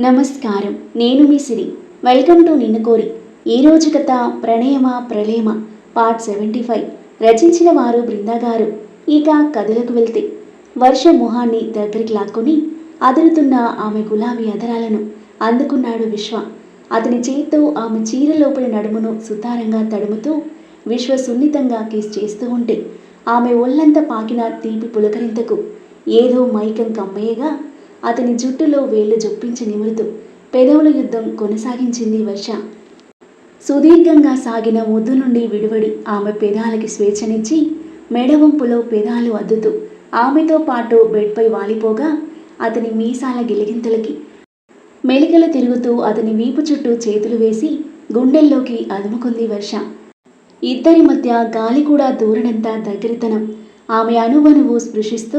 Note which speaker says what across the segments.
Speaker 1: నమస్కారం. నేను మీ సిరి. Welcome to నిన్ను కోరి. ఈరోజు కథ ప్రణయమ ప్రళయమ పార్ట్ సెవెంటీ ఫైవ్. రచించిన వారు బృందా గారు. ఇక కథలకు వెళ్తే. వర్ష మొహాన్ని దగ్గరికి లాక్కొని అదురుతున్న ఆమె గులాబీ అదరాలను అందుకున్నాడు విశ్వ. అతని చేత్తో ఆమె చీర లోపలి నడుమును సుతారంగా తడుముతూ విశ్వ సున్నితంగా కేస్ చేస్తూ ఉంటే ఆమె ఒళ్ళంతా పాకిన తీపి పులకరింతకు ఏదో మైకం కమ్మయ్యగా అతని జుట్టులో వేళ్ళు జొప్పించి నిమురుతూ పెదవుల యుద్ధం కొనసాగించింది వర్ష. సుదీర్ఘంగా సాగిన ముద్దు నుండి విడివడి ఆమె పెదాలకి స్వేచ్ఛనిచ్చి మెడవంపులో పెదాలు అద్దుతూ ఆమెతో పాటు బెడ్పై వాలిపోగా అతని మీసాల గిలిగింతలకి మెలికలు తిరుగుతూ అతని వీపు చుట్టూ చేతులు వేసి గుండెల్లోకి అదుముకుంది వర్ష. ఇద్దరి మధ్య గాలి కూడా దూరనంత దగ్గరితనం ఆమె అణువణువు స్పృశిస్తూ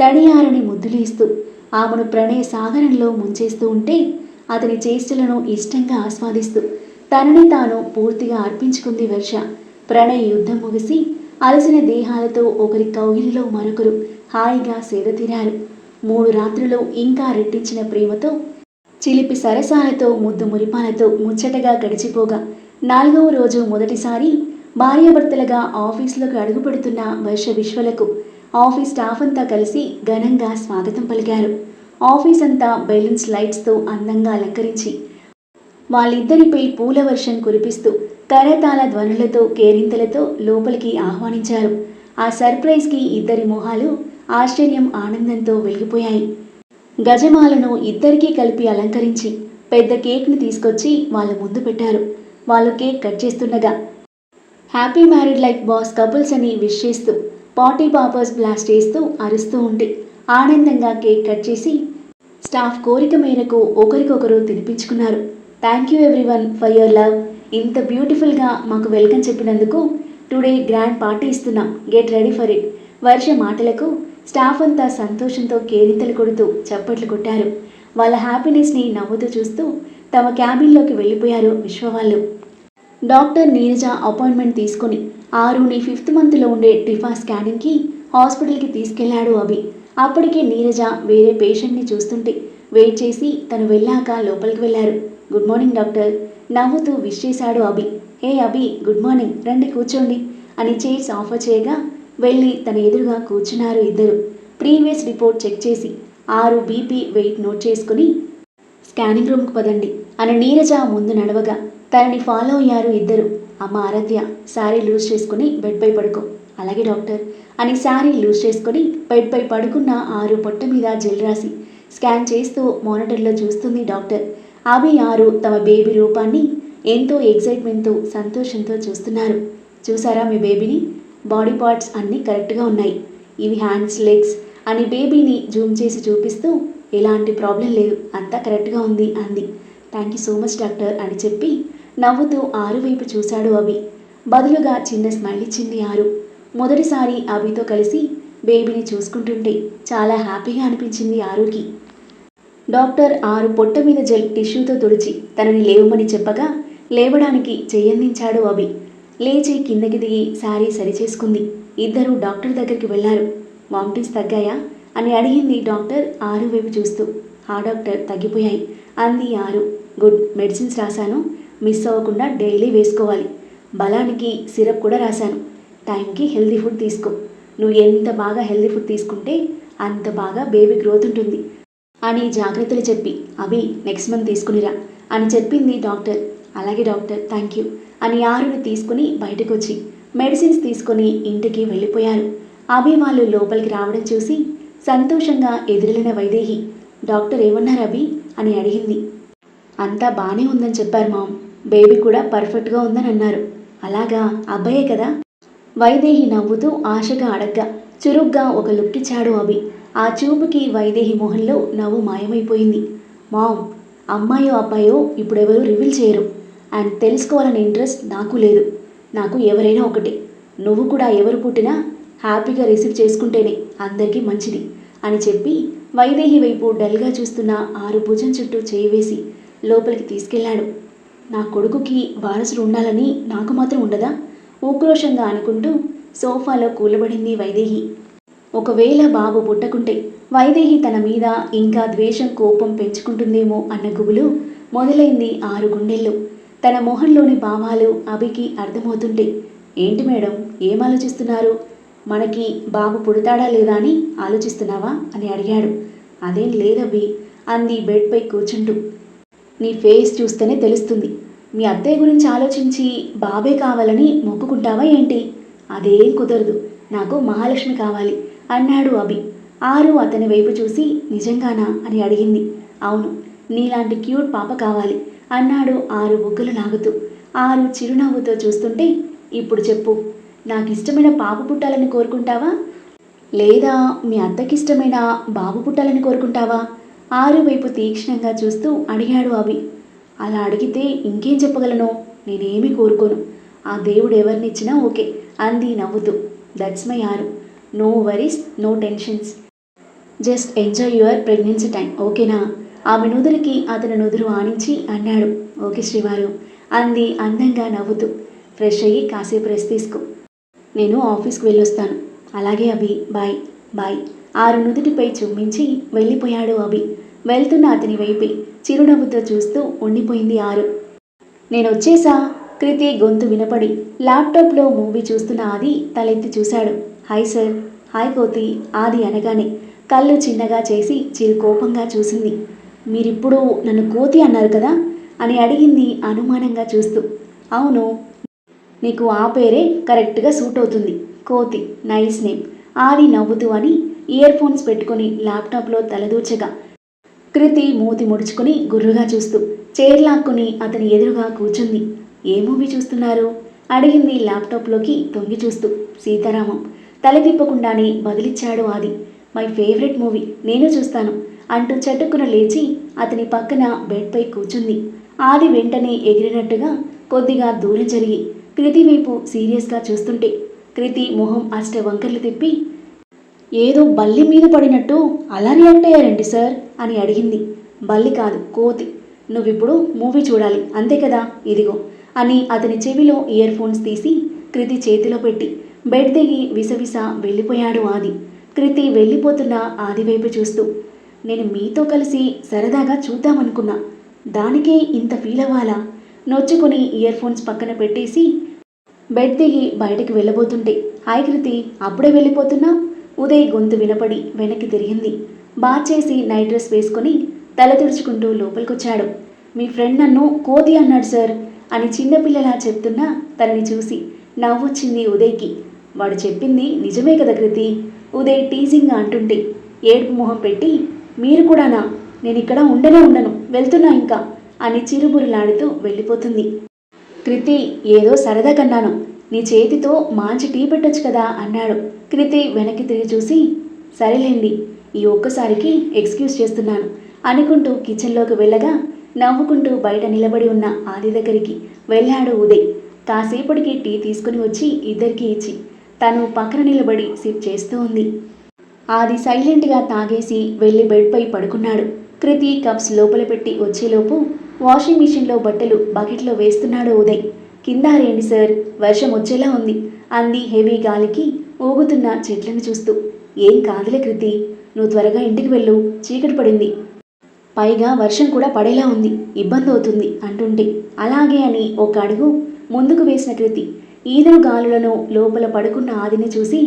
Speaker 1: తడియారని ముద్దులేస్తూ ఆమెను ప్రణయ సాగరంలో ముంచేస్తూ ఉంటే అతని చేష్టలను ఇష్టంగా ఆస్వాదిస్తూ తనని తాను పూర్తిగా అర్పించుకుంది వర్ష. ప్రణయ్ యుద్ధం ముగిసి అలసిన దేహాలతో ఒకరి కౌగిలిలో మరొకరు హాయిగా సేదతీరారు మూడు రాత్రులు ఇంకా రెట్టించిన ప్రేమతో చిలిపి సరసాలతో ముద్దు మురిపాలతో ముచ్చటగా గడిచిపోగా నాలుగవ రోజు మొదటిసారి భార్యాభర్తలుగా ఆఫీసులోకి అడుగుపెడుతున్న వర్ష విశ్వలకు ఆఫీస్ స్టాఫ్ అంతా కలిసి ఘనంగా స్వాగతం పలికారు. ఆఫీస్ అంతా బెలూన్స్ లైట్స్తో అందంగా అలంకరించి వాళ్ళిద్దరిపై పూల వర్షం కురిపిస్తూ కరతాళ ధ్వనులతో కేరింతలతో లోపలికి ఆహ్వానించారు. ఆ సర్ప్రైజ్కి ఇద్దరి మొహాలు ఆశ్చర్యం ఆనందంతో వెలిగిపోయాయి. గజమాలను ఇద్దరికీ కలిపి అలంకరించి పెద్ద కేక్ని తీసుకొచ్చి వాళ్ళ ముందు పెట్టారు. వాళ్ళు కేక్ కట్ చేస్తుండగా happy married life boss couples అని విష్ చేస్తూ పార్టీ పాపర్స్ బ్లాస్ట్ చేస్తూ అరుస్తూ ఉంటే ఆనందంగా కేక్ కట్ చేసి స్టాఫ్ కోరిక మేరకు ఒకరికొకరు తినిపించుకున్నారు. Thank you everyone for your love ఇంత బ్యూటిఫుల్గా మాకు వెల్కమ్ చెప్పినందుకు టుడే గ్రాండ్ పార్టీ ఇస్తున్నాం. Get ready for it Varsha మాటలకు స్టాఫ్ అంతా సంతోషంతో కేరింతలు కొడుతూ చప్పట్లు కొట్టారు. వాళ్ళ హ్యాపీనెస్ని నవ్వుతూ చూస్తూ తమ క్యాబిన్లోకి వెళ్ళిపోయారు విశ్వ వాళ్ళు డాక్టర్ నీరజ అపాయింట్మెంట్ తీసుకొని ఆరుని ఫిఫ్త్ మంత్లో ఉండే టిఫా స్కానింగ్కి హాస్పిటల్కి తీసుకెళ్ళాడు అభి. అప్పటికే నీరజ వేరే పేషెంట్ని చూస్తుంటే వెయిట్ చేసి తను వెళ్ళాక లోపలికి వెళ్ళారు. Good morning doctor. నవ్వుతూ విష్ చేశాడు అభి. హే అభి గుడ్ మార్నింగ్. రండి కూర్చోండి అని చైర్స్ ఆఫర్ చేయగా వెళ్ళి తన ఎదురుగా కూర్చున్నారు ఇద్దరు. ప్రీవియస్ రిపోర్ట్ చెక్ చేసి ఆరు బీపీ వెయిట్ నోట్ చేసుకుని స్కానింగ్ రూమ్కి పదండి అని నీరజ ముందు నడవగా తనని ఫాలో అయ్యారు ఇద్దరు. అమ్మ ఆరాధ్య శారీ లూజ్ చేసుకుని బెడ్పై పడుకో. అలాగే డాక్టర్. అని శారీ లూజ్ చేసుకొని బెడ్పై పడుకున్న ఆరు పొట్ట మీద జెల్ రాసి స్కాన్ చేస్తూ మానిటర్లో చూస్తుంది డాక్టర్. అవి ఆరు తమ బేబీ రూపాన్ని ఎంతో ఎగ్జైట్మెంట్తో సంతోషంతో చూస్తున్నారు. చూసారా మీ బేబీని బాడీ పార్ట్స్ అన్నీ కరెక్ట్గా ఉన్నాయి. ఇవి హ్యాండ్స్ లెగ్స్ అని బేబీని జూమ్ చేసి చూపిస్తూ ఎలాంటి ప్రాబ్లం లేదు అంతా కరెక్ట్గా ఉంది అంది. Thank you so much doctor అని చెప్పి నవ్వుతూ ఆరు వైపు చూశాడు అవి బదులుగా చిన్న స్మైల్ ఇచ్చింది ఆరు. మొదటిసారి అవితో కలిసి బేబీని చూసుకుంటుంటే చాలా హ్యాపీగా అనిపించింది ఆరుకి. డాక్టర్ ఆరు పొట్ట మీద జెల్ టిష్యూతో తుడిచి తనని లేవమని చెప్పగా లేవడానికి చెయ్యందించాడు అభి. లేచి కిందకి దిగి శారీ సరిచేసుకుంది. ఇద్దరూ డాక్టర్ దగ్గరికి వెళ్ళారు. వామిటింగ్స్ తగ్గాయా? అని అడిగింది డాక్టర్ ఆరు వైపు చూస్తూ. ఆ డాక్టర్ తగ్గిపోయాయి. అంది ఆరు. గుడ్ మెడిసిన్స్ రాశాను. మిస్ అవ్వకుండా డైలీ వేసుకోవాలి. బలానికి సిరప్ కూడా రాశాను. టైంకి హెల్దీ ఫుడ్ తీసుకో. నువ్వు ఎంత బాగా హెల్దీ ఫుడ్ తీసుకుంటే అంత బాగా బేబీ గ్రోత్ ఉంటుంది. అని జాగ్రత్తలు చెప్పి అవి నెక్స్ట్ మంత్ తీసుకునిరా అని చెప్పింది డాక్టర్. అలాగే డాక్టర్ థ్యాంక్ యూ అని ఆరుని తీసుకుని బయటకు వచ్చి మెడిసిన్స్ తీసుకొని ఇంటికి వెళ్ళిపోయారు. అభి వాళ్ళు లోపలికి రావడం చూసి సంతోషంగా ఎదురెళ్ళిన వైదేహి డాక్టర్ ఏమన్నారు అభి? అని అడిగింది. అంతా బాగానే ఉందని చెప్పారు మామ్. బేబీ కూడా పర్ఫెక్ట్గా ఉందని అన్నారు. అలాగా అబ్బాయే కదా? వైదేహి నవ్వుతూ ఆశగా అడగ్గా చురుగ్గా ఒక లుక్ ఇచ్చాడు అభి. ఆ చూపుకి వైదేహి మొహంలో నవ్వు మాయమైపోయింది. మామ్ అమ్మాయో అబ్బాయో ఇప్పుడెవరూ రివీల్ చేయరు. అండ్ తెలుసుకోవాలనే ఇంట్రెస్ట్ నాకు లేదు. నాకు ఎవరైనా ఒకటే. నువ్వు కూడా ఎవరు పుట్టినా హ్యాపీగా రిసీవ్ చేసుకుంటేనే అందరికీ మంచిది అని చెప్పి వైదేహి వైపు డల్గా చూస్తున్న ఆరు భుజం చుట్టూ చేయి వేసి లోపలికి తీసుకెళ్ళాడు. నా కొడుకుకి వారసుడు ఉండాలని నాకు మాత్రం ఉండదా? ఉక్రోషంగా అనుకుంటూ సోఫాలో కూలబడింది వైదేహి. ఒకవేళ బాబు పుట్టకుంటే వైదేహి తన మీద ఇంకా ద్వేషం కోపం పెంచుకుంటుందేమో అన్న గుబులు మొదలైంది ఆరు గుండెల్లో. తన మొహంలోని భావాలు అభికి అర్థమవుతుంటే ఏంటి మేడం ఏం ఆలోచిస్తున్నారు? మనకి బాబు పుడతాడా లేదా అని ఆలోచిస్తున్నావా? అని అడిగాడు. అదేం లేదబ్బి అంది బెడ్పై కూర్చుంటూ. నీ ఫేస్ చూస్తేనే తెలుస్తుంది. మీ అత్తయ్య గురించి ఆలోచించి బాబే కావాలని మొక్కుకుంటావా ఏంటి? అదేం కుదరదు. నాకు మహాలక్ష్మి కావాలి అన్నాడు అభి. ఆరు అతని వైపు చూసి నిజంగానా అని అడిగింది. అవును నీలాంటి క్యూట్ పాప కావాలి అన్నాడు ఆరు బుగ్గలు లాగుతూ. ఆరు చిరునవ్వుతో చూస్తుంటే ఇప్పుడు చెప్పు నాకు ఇష్టమైన పాప పుట్టాలని కోరుకుంటావా? లేదా మీ అత్తకిష్టమైన బాబు పుట్టాలని కోరుకుంటావా? ఆరు వైపు తీక్షణంగా చూస్తూ అడిగాడు అభి. అలా అడిగితే ఇంకేం చెప్పగలను? నేనేమి కోరుకోను. ఆ దేవుడు ఎవరినిచ్చినా ఓకే అంది నవ్వుతూ. That's my Aaru. No worries no tensions just enjoy your pregnancy time ఓకేనా? ఆ నుదురికి అతని నుదురు ఆనించి అన్నాడు. ఓకే శ్రీవారు అంది అందంగా నవ్వుతూ. ఫ్రెష్ అయ్యి కాసేపు రెస్ట్ తీసుకో. నేను ఆఫీస్కి వెళ్ళొస్తాను. అలాగే అభి బాయ్ బాయ్. ఆరు నుదుటిపై చుమ్మించి వెళ్ళిపోయాడు అభి. వెళ్తున్న అతని వైపే చిరునవ్వుతో చూస్తూ ఉండిపోయింది ఆరు. నేను వచ్చేసా కృతి గొంతు వినపడి ల్యాప్టాప్లో మూవీ చూస్తున్న ఆది తలెత్తి చూశాడు. Hi sir. హాయ్ కోతి. ఆది అనగానే కళ్ళు చిన్నగా చేసి చిరు కోపంగా చూసింది. మీరిప్పుడు నన్ను కోతి అన్నారు కదా? అని అడిగింది అనుమానంగా చూస్తూ. అవును. నీకు ఆ పేరే కరెక్ట్గా సూట్ అవుతుంది. కోతి. Nice name. ఆది నవ్వుతూ అని ఇయర్ ఫోన్స్ పెట్టుకుని ల్యాప్టాప్లో తలదూర్చగా కృతి మూతి ముడుచుకుని గుర్రుగా చూస్తూ చేర్లాక్కుని అతని ఎదురుగా కూర్చుంది. ఏ మూవీ చూస్తున్నారు? అడిగింది ల్యాప్టాప్లోకి తొంగి చూస్తూ. సీతారామం తల తిప్పకుండానే బదిలిచ్చాడు ఆది. మై ఫేవరెట్ మూవీ నేను చూస్తాను అంటూ చటుక్కున లేచి అతని పక్కన బెడ్పై కూర్చుంది. ఆది వెంటనే ఎగిరినట్టుగా కొద్దిగా దూరం జరిగి కృతి వైపు సీరియస్గా చూస్తుంటే కృతి మొహం అష్ట వంకర్లు తిప్పి ఏదో బల్లి మీద పడినట్టు అలా రియాక్ట్ అయ్యారండి సార్ అని అడిగింది. బల్లి కాదు కోతి. నువ్విప్పుడు మూవీ చూడాలి అంతే కదా? ఇదిగో అని అతని చెవిలో ఇయర్ ఫోన్స్ తీసి కృతి చేతిలో పెట్టి బెడ్ దిగి విసవిస వెళ్ళిపోయాడు ఆది. కృతి వెళ్ళిపోతున్న ఆది వైపు చూస్తూ నేను మీతో కలిసి సరదాగా చూద్దామనుకున్నా. దానికే ఇంత ఫీల్ అవ్వాలా? నొచ్చుకుని ఇయర్ ఫోన్స్ పక్కన పెట్టేసి బెడ్ దిగి బయటకు వెళ్ళబోతుంటే హాయ్ కృతి అప్పుడే వెళ్ళిపోతున్నా ఉదయ్ గొంతు వినపడి వెనక్కి తిరిగింది. బాచేసి చేసి నైట్ డ్రెస్ వేసుకొని తల తుడుచుకుంటూ లోపలికొచ్చాడు. మీ ఫ్రెండ్ నన్ను కోతి అన్నాడు సార్ అని చిన్నపిల్లలా చెప్తున్నా తనని చూసి నవ్వొచ్చింది ఉదయ్కి. వాడు చెప్పింది నిజమే కదా కృతి ఉదయ్ టీజింగ్గా అంటుంటే ఏడుపు మొహం పెట్టి మీరు కూడానా? నేను ఇక్కడ ఉండనే ఉండను. వెళ్తున్నా ఇంకా అని చిరుబురులాడుతూ వెళ్ళిపోతుంది. కృతి ఏదో సరదా కన్నాను. నీ చేతితో మాంచి టీ పెట్టొచ్చు కదా అన్నాడు. కృతి వెనక్కి తిరిగి చూసి సరేలేండి ఈ ఒక్కసారికి ఎక్స్క్యూజ్ చేస్తున్నాను అనుకుంటూ కిచెన్లోకి వెళ్ళగా నవ్వుకుంటూ బయట నిలబడి ఉన్న ఆది దగ్గరికి వెళ్ళాడు ఉదయ్. కాసేపటికి టీ తీసుకుని వచ్చి ఇద్దరికి ఇచ్చి తను పక్కన నిలబడి సిప్ చేస్తూ ఉంది. ఆది సైలెంట్గా తాగేసి వెళ్ళి బెడ్పై పడుకున్నాడు. కృతి కప్స్ లోపల పెట్టి వచ్చేలోపు వాషింగ్ మిషన్లో బట్టలు బకెట్లో వేస్తున్నాడు ఉదయ్. కింద రేండి సార్ వర్షం వచ్చేలా ఉంది అంది హెవీ గాలికి ఊగుతున్న చెట్లను చూస్తూ ఏం కాదులే కృతి నువ్వు త్వరగా ఇంటికి వెళ్ళు చీకటి పడింది. పైగా వర్షం కూడా పడేలా ఉంది ఇబ్బంది అవుతుంది అంటుంటే. అలాగే అని ఒక అడుగు ముందుకు వేసిన కృతి ఈదరు గాలులను లోపల పడుకున్న ఆదిని చూసి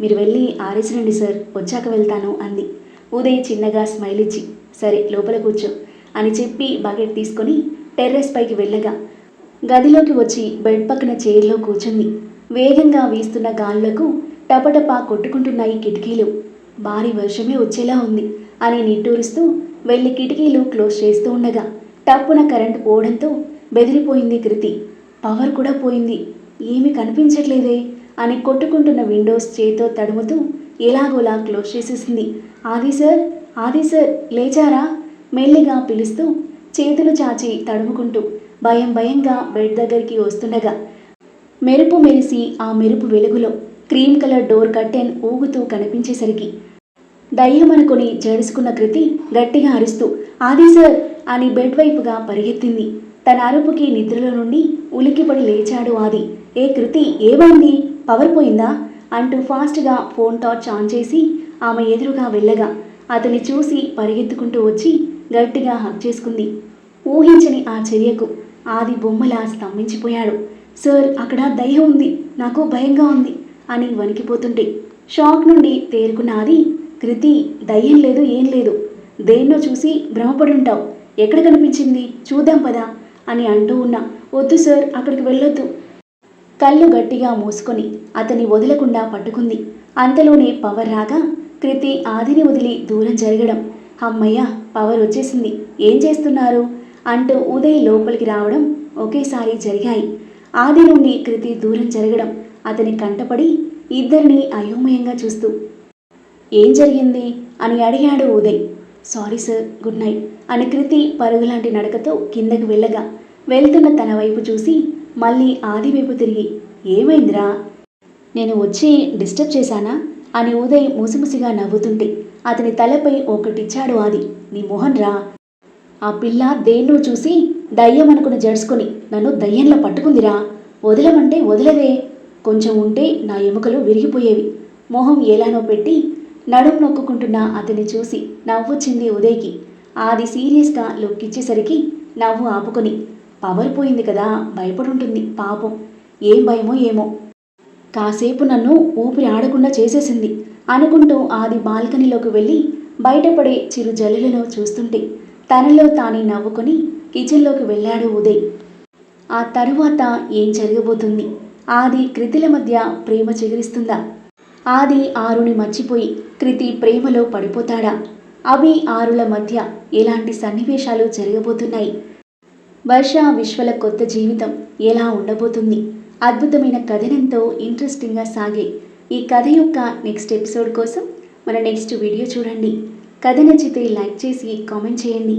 Speaker 1: మీరు వెళ్ళి ఆరేసిరండి సార్ వచ్చాక వెళ్తాను అంది. ఉదయ్ చిన్నగా స్మైల్ ఇచ్చి సరే లోపల కూర్చో అని చెప్పి బకెట్ తీసుకొని టెర్రస్ పైకి వెళ్ళగా గదిలోకి వచ్చి బెడ్ పక్కన చైర్లో కూర్చుంది. వేగంగా వీస్తున్న గాలులకు టపటపా కొట్టుకుంటున్నాయి కిటికీలు. భారీ వర్షమే వచ్చేలా ఉంది అని నిట్టూరుస్తూ వెళ్ళి కిటికీలు క్లోజ్ చేస్తూ ఉండగా టప్పున కరెంటు పోవడంతో బెదిరిపోయింది కృతి. పవర్ కూడా పోయింది. ఏమీ కనిపించట్లేదే అని కొట్టుకుంటున్న విండోస్ చేతో తడుముతూ ఎలాగోలా క్లోజ్ చేసేసింది. ఆది సార్ ఆది సార్ లేచారా? మెల్లిగా పిలుస్తూ చేతులు చాచి తడుముకుంటూ భయం భయంగా బెడ్ దగ్గరికి వస్తుండగా మెరుపు మెరిసి ఆ మెరుపు వెలుగులో క్రీమ్ కలర్ డోర్ కర్టెన్ ఊగుతూ కనిపించేసరికి దయ్యమనుకొని జడుసుకున్న కృతి గట్టిగా అరుస్తూ ఆది సార్ అని బెడ్ వైపుగా పరిగెత్తింది. తన అరుపుకి నిద్రలో నుండి ఉలికిపడి లేచాడు ఆది. ఏ కృతి ఏమైంది? పవర్ పోయిందా? అంటూ ఫాస్ట్గా ఫోన్ టార్చ్ ఆన్ చేసి ఆమె ఎదురుగా వెళ్ళగా అతన్ని చూసి పరిగెత్తుకుంటూ వచ్చి గట్టిగా హక్ చేసుకుంది. ఊహించని ఆ చర్యకు ఆది బొమ్మలా స్తంభించిపోయాడు. సార్ అక్కడ దయ్యం ఉంది. నాకు భయంగా ఉంది అని వణికిపోతుంటే షాక్ నుండి తేరుకున్న ఆది కృతి దయ్యం లేదు ఏం లేదు. దేన్నో చూసి భ్రమపడి ఉంటావు ఎక్కడ కనిపించింది? చూద్దాం పదా అని అంటూ ఉన్నా వద్దు సార్ అక్కడికి వెళ్ళొద్దు కళ్ళు గట్టిగా మూసుకొని అతన్ని వదలకుండా పట్టుకుంది. అంతలోనే పవర్ రాగా కృతి ఆదిని వదిలి దూరం జరగడం. అమ్మయ్య పవర్ వచ్చేసింది. ఏం చేస్తున్నారు అంటూ ఉదయ్ లోపలికి రావడం ఒకేసారి జరిగాయి. ఆది నుండి కృతి దూరం జరగడం అతని కంటపడి ఇద్దరిని అయోమయంగా చూస్తూ ఏం జరిగింది? అని అడిగాడు Uday. Sorry sir good night అని కృతి పరుగులాంటి నడకతో కిందకు వెళ్ళగా వెళ్తున్న తన వైపు చూసి మళ్ళీ ఆది వైపు తిరిగి ఏమైందిరా? నేను వచ్చి డిస్టర్బ్ చేశానా? అని ఉదయ్ ముసిముసిగా నవ్వుతుంటే అతని తలపై ఒకటిచ్చాడు ఆది. నీ మోహన్ రా ఆ పిల్ల దేన్నో చూసి దయ్యం అనుకుని జడుచుకొని నన్ను దయ్యంలో పట్టుకుందిరా. వదలమంటే వదలదే కొంచెం ఉంటే నా ఎముకలు విరిగిపోయేవి. మొహం ఎలానో పెట్టి నడుం నొక్కుకుంటున్న అతన్ని చూసి నవ్వొచ్చింది ఉదయ్కి. ఆది సీరియస్గా లుక్ ఇచ్చేసరికి నవ్వు ఆపుకొని పవర్ పోయింది కదా భయపడుంటుంది పాపం. ఏం భయమో ఏమో. కాసేపు నన్ను ఊపిరి ఆడకుండా చేసేసింది అనుకుంటూ ఆది బాల్కనీలోకి వెళ్ళి బయటపడే చిరు జల్లులను చూస్తుంటే తనలో తానే నవ్వుకొని కిచెన్లోకి వెళ్ళాడు ఉదయ్. ఆ తరువాత ఏం జరగబోతుంది? ఆది కృతిల మధ్య ప్రేమ చిగురిస్తుందా? ఆది ఆరుని మర్చిపోయి కృతి ప్రేమలో పడిపోతాడా? అవి ఆరుల మధ్య ఎలాంటి సన్నివేశాలు జరగబోతున్నాయి? వర్ష విశ్వల కొత్త జీవితం ఎలా ఉండబోతుంది? అద్భుతమైన కథనంతో ఇంట్రెస్టింగ్గా సాగే ఈ కథ యొక్క నెక్స్ట్ ఎపిసోడ్ కోసం మన నెక్స్ట్ వీడియో చూడండి. కథ నచ్చితే లైక్ చేసి కామెంట్ చేయండి.